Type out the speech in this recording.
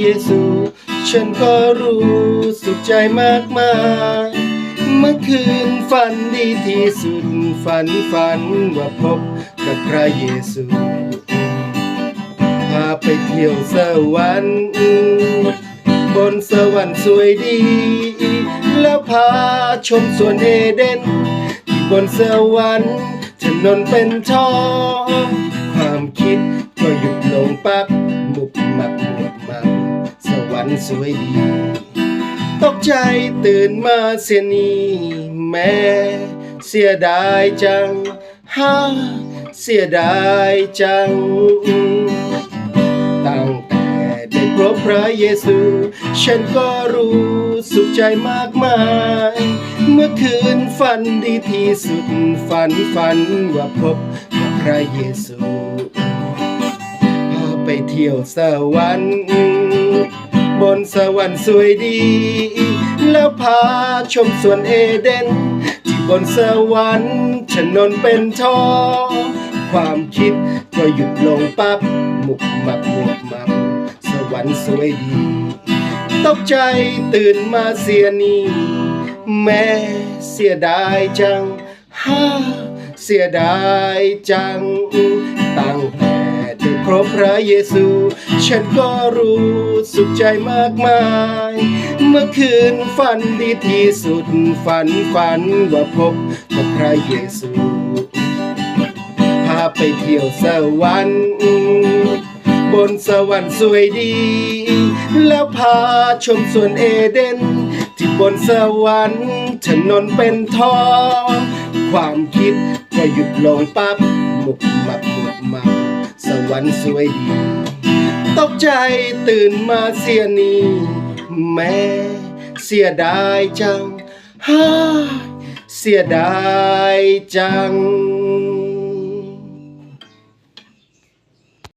เยซู ฉันก็รู้สุขใจมากมายเมื่อคืนฝันดีที่สุดฝันฝันว่าพบกับพระเยซูพาไปเที่ยวสวรรค์บนสวรรค์สวยดี แล้วพาชมสวนเอเดนที่บนสวรรค์ถนนเป็นท่อความคิดก็หยุดลงปักมุบมับมุบมับ สวยดี ตกใจตื่นมาเสียนี่แม่เสียดายจังฮ่าเสียดายจัง ตั้งแต่ได้พบพระเยซู ฉันก็รู้สุขใจมากมาย เมื่อคืนฝันดีที่สุดฝันฝันว่าพบกับพระเยซู พาไปเที่ยวสวรรค์ บนสวรรค์สวยดี แล้วพาชมสวนเอเดน ที่บนสวรรค์ถนนเป็นท่อความคิดก็หยุดลงปั๊บหมุกมับหมุกมับสวรรค์สวยดี ตกใจตื่นมาเสียนี่แม่เสียดายจังฮ่าเสียดายจังตั้งแระเยซู ฉันก็รู้สุขใจมากมาย เมื่อคืนฝันดีที่สุดฝันฝันว่าพบกับพระเยซู พาไปเที่ยวสวรรค์บนสวรรค์สวยดี แล้วพาชมสวนเอเดนที่บนสวรรค์ถนนเป็นท่อความคิดก็หยุดลงปั๊บหมุกมับหมุกมับ สวรรค์สวยดี ตกใจตื่นมาเสียนี้แม่เสียดายจังฮ่าเสียดายจัง